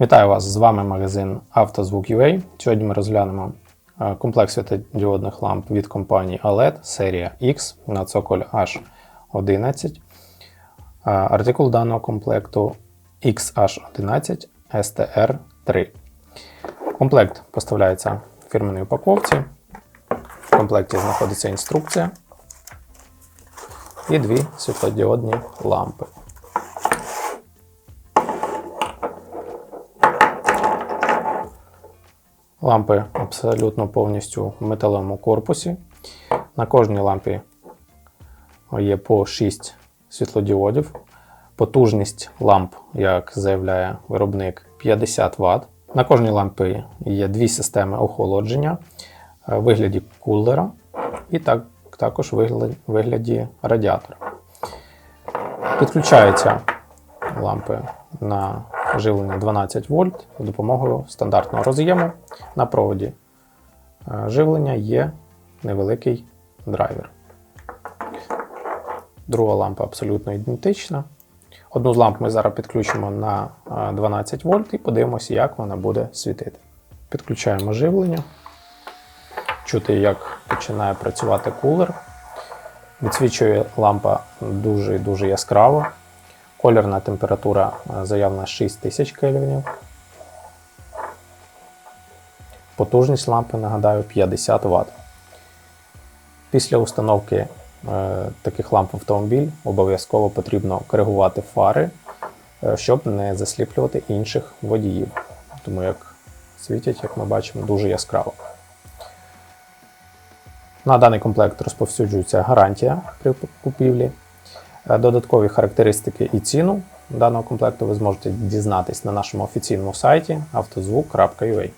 Вітаю вас! З вами магазин «Автозвук.UA». Сьогодні ми розглянемо е, комплект світодіодних ламп від компанії OLED серія X на цоколь H11. Е, Артикул даного комплекту XH11 STR3. Комплект поставляється в фірменій упаковці. В комплекті знаходиться інструкція і дві світлодіодні лампи. Лампи абсолютно повністю в металевому корпусі. На кожній лампі є по 6 світлодіодів. Потужність ламп, як заявляє виробник, 50 Вт. На кожній лампі є дві системи охолодження в вигляді кулера і так, також в вигляді радіатора. Підключаються лампи на живлення 12 вольт з допомогою стандартного роз'єму. На проводі е, живлення є невеликий драйвер. Друга лампа абсолютно ідентична. Одну з ламп ми зараз підключимо на е, 12 вольт і подивимося, як вона буде світити. Підключаємо живлення. Чути, як починає працювати кулер. Відсвічує лампа дуже дуже яскраво. Колірна температура е, заявлена 6000 кельвінів. Потужність лампи, нагадаю, 50 Вт. Після установки е, таких ламп в автомобіль обов'язково потрібно коригувати фари, е, щоб не засліплювати інших водіїв. Тому як світять, як ми бачимо, дуже яскраво. На даний комплект розповсюджується гарантія при купівлі. Е, Додаткові характеристики і ціну даного комплекту ви зможете дізнатись на нашому офіційному сайті автозвук.ua.